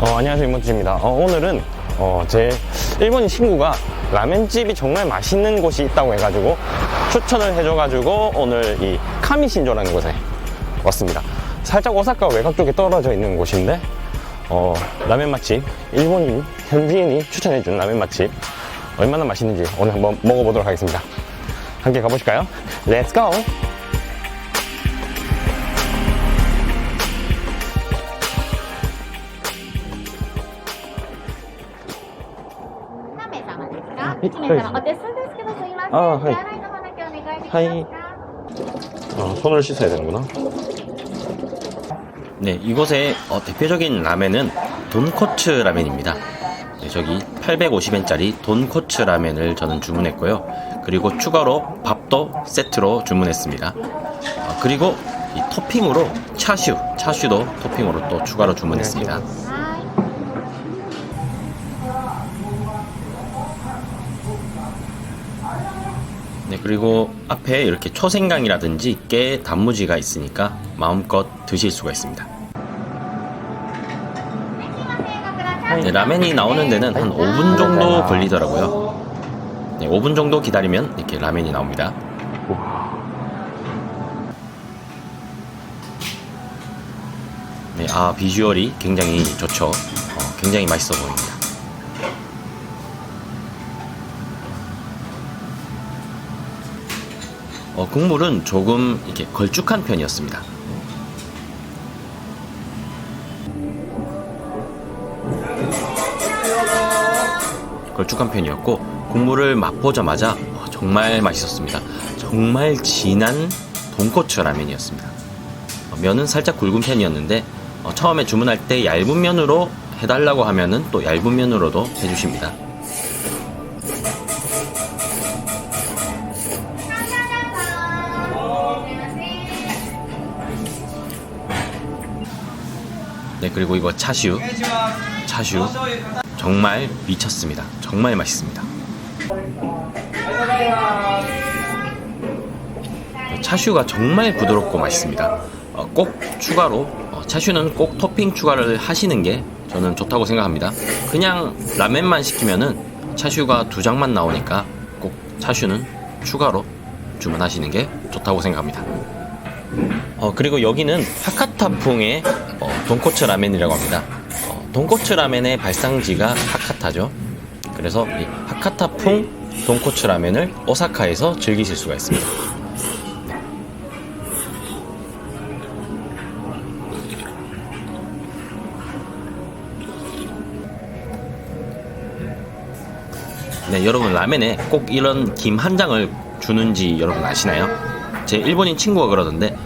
어, 안녕하세요 이모트입니다 어, 오늘은 어, 제 일본인 친구가 라멘집이 정말 맛있는 곳이 있다고 해가지고 추천을 해줘가지고 오늘 이 카미신조라는 곳에 왔습니다 살짝 오사카 외곽 쪽에 떨어져 있는 곳인데 어, 라멘 맛집 일본인 현지인이 추천해준 라멘 맛집 얼마나 맛있는지 오늘 한번 먹어보도록 하겠습니다 함께 가보실까요? 렛츠 고! 様ですかい1名様、はいお手数ですけどすいません。あはい手洗いの方だけお願いできますか、はい 어, 손을 씻어야 되는구나 네, 이곳의 어, 대표적인 라멘은 돈코츠 라멘입니다. 네, 저기 850엔짜리 돈코츠 라멘을 저는 주문했고요. 그리고 추가로 밥도 세트로 주문했습니다. 어, 그리고 이 토핑으로 차슈, 차슈도 토핑으로 또 추가로 주문했습니다. 그리고 앞에 이렇게 초생강이라든지 깨, 단무지가 있으니까 마음껏 드실 수가 있습니다. 네, 네 라멘이 나오는 데는 한 5분 정도 걸리더라고요. 네, 5분 정도 기다리면 이렇게 라멘이 나옵니다. 네, 아 비주얼이 굉장히 좋죠. 어, 굉장히 맛있어 보입니다. 어, 국물은 조금 이렇게 걸쭉한 편이었습니다. 걸쭉한 편이었고 국물을 맛보자마자 어, 정말 맛있었습니다. 정말 진한 돈코츠 라면이었습니다. 어, 면은 살짝 굵은 편이었는데 어, 처음에 주문할 때 얇은 면으로 해달라고 하면은 또 얇은 면으로도 해주십니다. 네 그리고 이거 차슈 차슈 정말 미쳤습니다. 정말 맛있습니다. 차슈가 정말 부드럽고 맛있습니다. 어, 꼭 추가로 어, 차슈는 꼭 토핑 추가를 하시는 게 저는 좋다고 생각합니다. 그냥 라멘만 시키면은 차슈가 두 장만 나오니까 꼭 차슈는 추가로 주문하시는 게 좋다고 생각합니다. 어, 그리고 여기는 하카타풍의 어, 돈코츠 라멘이라고 합니다. 어, 돈코츠 라멘의 발상지가 하카타죠. 그래서 이 하카타풍 돈코츠 라멘을 오사카에서 즐기실 수가 있습니다. 네, 여러분 라멘에 꼭 이런 김 한 장을 주는지 여러분 아시나요? 제 일본인 친구가 그러던데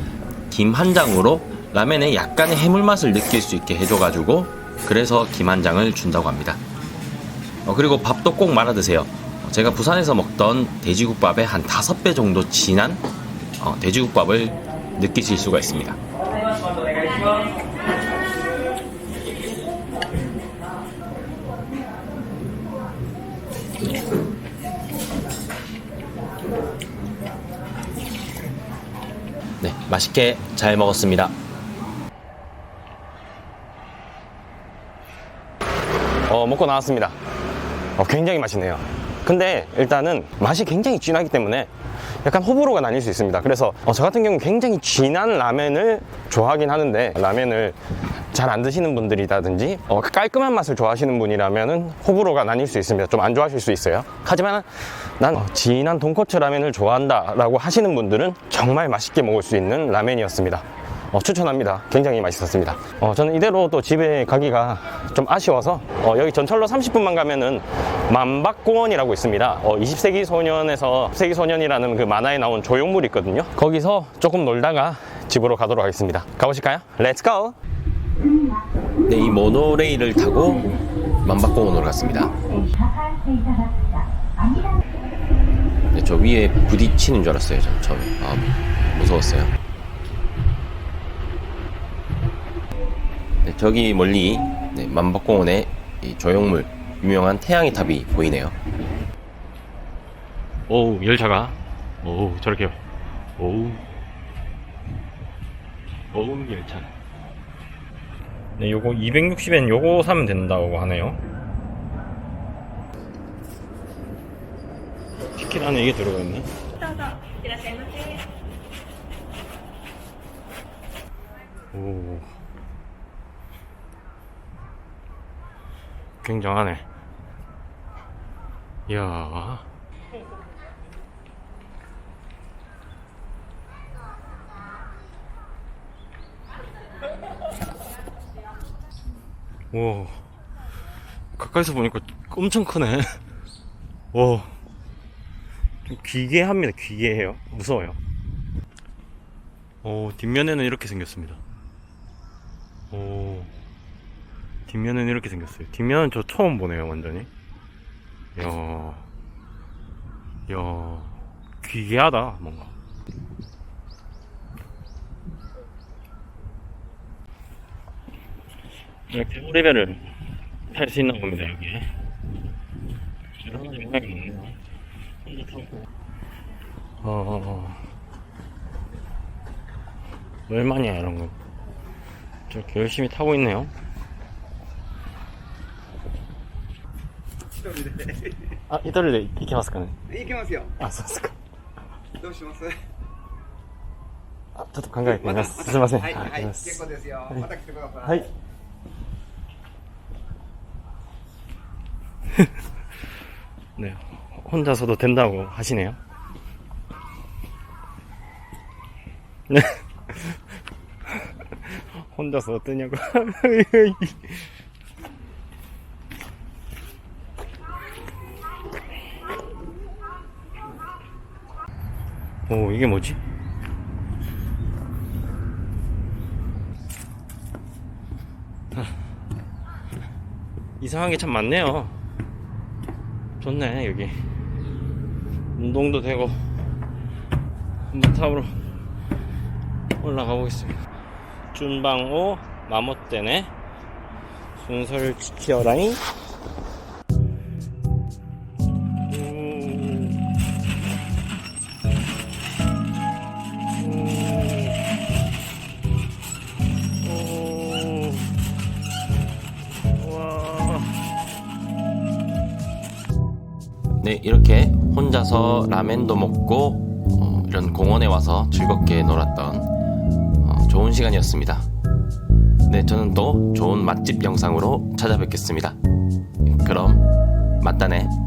김 한 장으로 라멘에 약간의 해물 맛을 느낄 수 있게 해줘가지고 그래서 김한 장을 준다고 합니다. 어, 그리고 밥도 꼭 말아 드세요. 어, 제가 부산에서 먹던 돼지국밥의 한 다섯 배 정도 진한 어, 돼지국밥을 느끼실 수가 있습니다. 네, 맛있게 잘 먹었습니다. 어, 먹고 나왔습니다. 어, 굉장히 맛있네요. 근데 일단은 맛이 굉장히 진하기 때문에 약간 호불호가 나뉠 수 있습니다. 그래서 어, 저 같은 경우는 굉장히 진한 라멘을 좋아하긴 하는데 라멘을 잘 안 드시는 분들이라든지 어, 깔끔한 맛을 좋아하시는 분이라면은 호불호가 나뉠 수 있습니다. 좀 안 좋아하실 수 있어요. 하지만 난 어, 진한 돈코츠 라멘을 좋아한다라고 하시는 분들은 정말 맛있게 먹을 수 있는 라멘이었습니다. 어, 추천합니다. 굉장히 맛있었습니다. 어, 저는 이대로 또 집에 가기가 좀 아쉬워서 어, 여기 전철로 30분만 가면은 만박공원이라고 있습니다. 어, 20세기 소년에서 10세기 소년이라는 그 만화에 나온 조형물이 있거든요. 거기서 조금 놀다가 집으로 가도록 하겠습니다. 가보실까요? 렛츠 고! 네, 이 모노레일을 타고 만박공원으로 갔습니다. 네, 저 위에 부딪히는 줄 알았어요. 전 처음에. 아, 무서웠어요. 저기 멀리 네, 만박공원의 조형물 유명한 태양의 탑이 보이네요. 오 열차가. 오 저렇게 오우. 오우 열차. 네 요거 260엔 요거 사면 된다고 하네요. 티켓 안에 이게 들어가 있네. 오우. 굉장하네. 이야. 오. 가까이서 보니까 엄청 크네. 오. 좀 기괴합니다. 기괴해요. 무서워요. 오, 뒷면에는 이렇게 생겼습니다. 오. 뒷면은 이렇게 생겼어요. 뒷면은 저 처음 보네요, 완전히. 이야. 이야. 기괴하다, 뭔가. 이렇게 오리배를 탈 수 있나 봅니다, 여기에. 여러 가지 모양이 있네요. 혼자 타고. 어, 어, 어. 얼마냐, 이런 거. 저렇게 열심히 타고 있네요. 아, 이달래 이케 마스까ね?行きますよ。あ、そうですか。どうしますあ、ちょっと考えてみます。すみません。はい、はい、ありがとうございます結構ですよ。いまた来てください。はい。네, 혼자서도 된다고 하시네요. 네. 혼자서 어떠냐고. 오, 이게 뭐지? 이상한 게 참 많네요. 좋네, 여기. 운동도 되고, 한번 탑으로 올라가 보겠습니다. 준방호 마모떼네. 순서를 지켜라잉. 이렇게 혼자서 라멘도 먹고 어, 이런 공원에 와서 즐겁게 놀았던 어, 좋은 시간이었습니다. 네, 저는 또 좋은 맛집 영상으로 찾아뵙겠습니다. 그럼 맞다네.